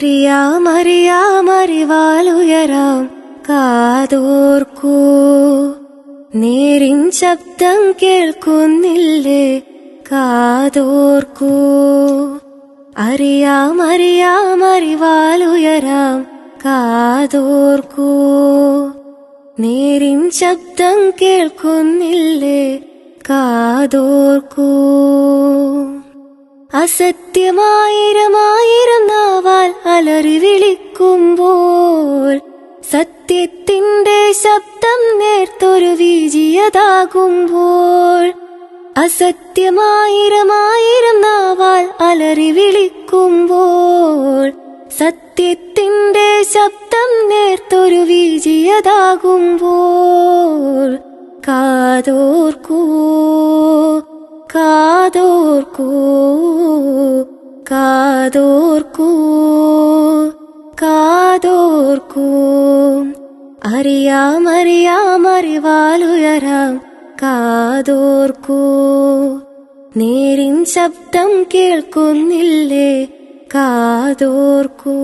അറിയാം അറിയാം അറിവാലുയരാം കാതോർക്കൂ. നേരിൻ ശബ്ദം കേൾക്കുന്നില്ലേ? കാതോർക്കൂ. അറിയാം അറിയാം അറിവാലുയരാം കാതോർക്കൂ. നേരിൻ ശബ്ദം കേൾക്കുന്നില്ലേ? കാതോർക്കൂ. അസത്യമായിരമായിരം വിളിക്കുമ്പോൾ സത്യത്തിന്റെ ശബ്ദം നേർത്തൊരു വീജിയതാകുമ്പോൾ അസത്യമായിരമായിരം നാവാൽ അലറി വിളിക്കുമ്പോൾ സത്യത്തിന്റെ ശബ്ദം നേർത്തൊരു വീജിയതാകുമ്പോൾ കാതോർക്കൂ കാതോർക്കൂ കാതോർക്കൂ. കാതോർക്കൂ. അറിയാമറിയാമറിവാലുയരാം കാതോർക്കൂ. നേരിൻ ശബ്ദം കേൾക്കുന്നില്ലേ കാതോർക്കൂ.